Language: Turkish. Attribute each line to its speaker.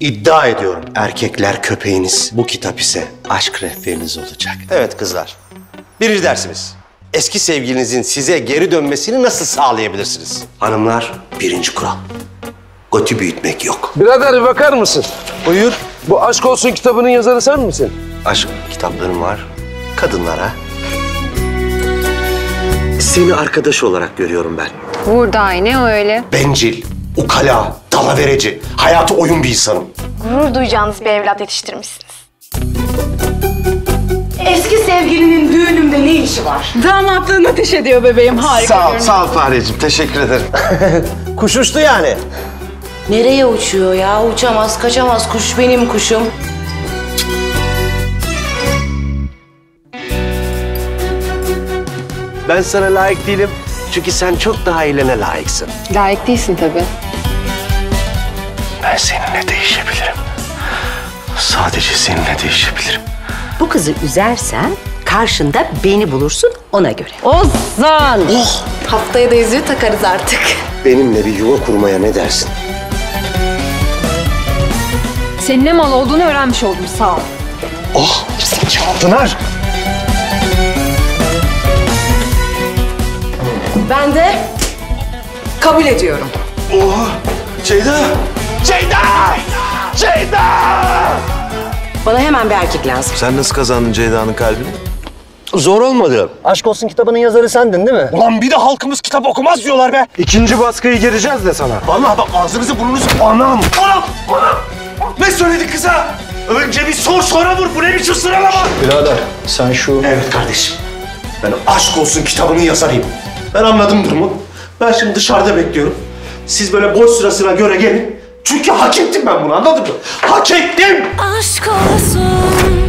Speaker 1: İddia ediyorum erkekler köpeğiniz bu kitap ise aşk rehberiniz olacak. Evet kızlar. Birinci dersimiz. Eski sevgilinizin size geri dönmesini nasıl sağlayabilirsiniz? Hanımlar birinci kural. Goti büyütmek yok.
Speaker 2: Birader bir bakar mısın?
Speaker 1: Buyur.
Speaker 2: Bu Aşk Olsun kitabının yazarı sen misin?
Speaker 1: Aşk kitaplarım var. Kadınlara. Seni arkadaş olarak görüyorum ben.
Speaker 3: Burada aynı öyle.
Speaker 1: Bencil, ukala, dalavereci, hayatı oyun bir insanım.
Speaker 4: Gurur duyacağınız bir evlat yetiştirmişsiniz. Eski sevgilinin düğünümde ne işi var?
Speaker 5: Damatlığın ateş ediyor bebeğim harika.
Speaker 1: Sağ ol, sağ ol Fareciğim. Teşekkür ederim. Kuş uçtu yani.
Speaker 6: Nereye uçuyor ya? Uçamaz, kaçamaz. Kuş benim kuşum.
Speaker 1: Ben sana layık değilim. Çünkü sen çok daha iyilene layıksın.
Speaker 3: Layık değilsin tabii.
Speaker 1: Ben seninle değişebilirim. Sadece seninle değişebilirim.
Speaker 7: Bu kızı üzersen karşında beni bulursun ona göre.
Speaker 3: Ozan!
Speaker 4: Haftaya da yüzüğü takarız artık.
Speaker 1: Benimle bir yuva kurmaya ne dersin?
Speaker 3: Senin ne mal olduğunu öğrenmiş oldum sağ ol.
Speaker 1: Oh, Pınar.
Speaker 6: Ben de kabul ediyorum.
Speaker 1: Oha, Ceyda. Ceyda! Ceyda!
Speaker 6: Bana hemen bir erkek lazım.
Speaker 8: Sen nasıl kazandın Ceyda'nın kalbini?
Speaker 1: Zor olmadı. Aşk olsun kitabının yazarı sendin değil mi? Ulan bir de halkımız kitap okumaz diyorlar be.
Speaker 2: İkinci baskıyı gireceğiz de sana.
Speaker 1: Vallahi bak ağzınızı burnunuzu... Anam! Anam! Anam! Ne söyledi kıza? Önce bir sor sonra vur. Bu ne biçim sıralama?
Speaker 8: Birader sen şu...
Speaker 1: Evet kardeşim. Ben aşk olsun kitabının yazarıyım. Ben anladım durumu. Ben şimdi dışarıda bekliyorum. Siz böyle boş sırasına göre gelin. Çünkü hak ettim ben bunu anladın mı? Hak ettim!
Speaker 9: Aşk olsun.